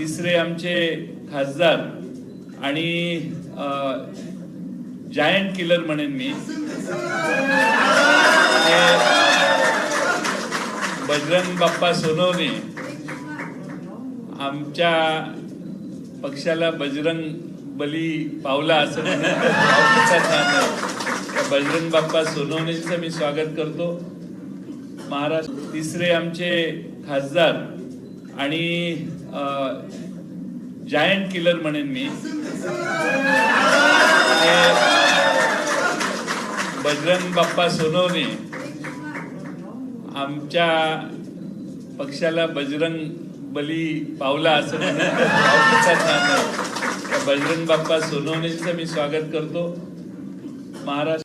तिसरे आमचे खासदार आणि जायंट किलर म्हणेन मी. हे बजरंग बाप्पा सोनवणे. आमच्या पक्षाला बजरंग बली पावला असं म्हणून बजरंग बाप्पा सोनवणेचं मी स्वागत करतो. महाराष्ट्र तिसरे आमचे खासदार आणि जायंट किलर म्हणेन मी. हे बजरंग बाप्पा सोनवणे. आमच्या पक्षाला बजरंग बली पावला असं म्हणून बजरंग बाप्पा सोनवणेचं मी स्वागत करतो. महाराष्ट्र